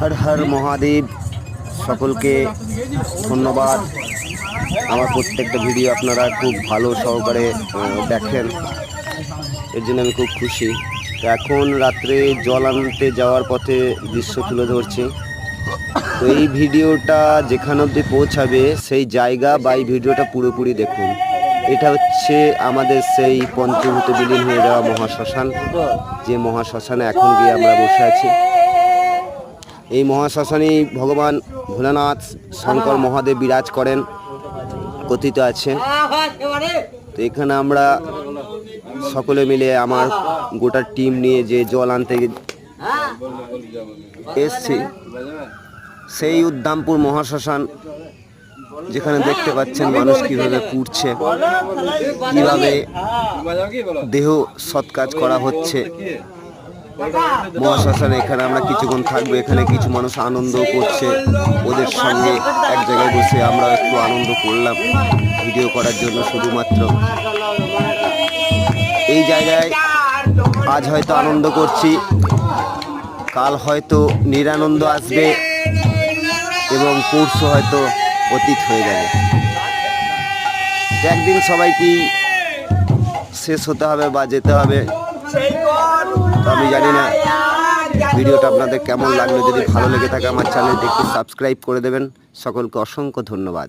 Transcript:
হর হর মহাদেব, সকলকে ধন্যবাদ। আমার প্রত্যেকটা ভিডিও আপনারা খুব ভালো সহকারে দেখেন। এর জন্য আমি খুব খুশি। তো এখন রাত্রে জল আনতে যাওয়ার পথে দৃশ্য তুলে ধরছি। তো এই ভিডিওটা যেখানে অবধি পৌঁছাবে, সেই জায়গা বা এই ভিডিওটা পুরোপুরি দেখুন। এটা হচ্ছে আমাদের সেই পঞ্চভূত বিলীন হয়ে যাওয়া মহাশ্মশান। যে মহাশ্মশানে এখন গিয়ে আমরা বসে আছি। এই মহাশ্মশানেই ভগবান ভোলানাথ, শঙ্কর মহাদেব বিরাজ করেন, কথিত আছে। তো এখানে আমরা সকলে মিলে আমার গোটা টিম নিয়ে যে জল আনতে এসছি, সেই উদ্দামপুর মহাশ্মশান, যেখানে দেখতে পাচ্ছেন মানুষ কীভাবে পুড়ছে, কীভাবে দেহ সৎকাজ করা হচ্ছে। মহাশ্মশানে এখানে আমরা কিছুক্ষণ থাকব, এখানে কিছু মানুষ আনন্দ করছে। ওদের সঙ্গে এক জায়গায় বসে আমরা একটু আনন্দ করলাম, ভিডিও করার জন্য শুধুমাত্র। এই জায়গায় আজ হয়তো আনন্দ করছি, কাল হয়তো নিরানন্দ আসবে এবং পরশু হয়তো অতীত হয়ে যাবে। একদিন সবাইকেই শেষ হতে হবে বা যেতে হবে। আমি জানি না ভিডিওটা আপনাদের কেমন লাগল? যদি ভালো লেগে থাকে আমার চ্যানেলটি একটু সাবস্ক্রাইব করে দেবেন। সকলকে অসংখ্য ধন্যবাদ।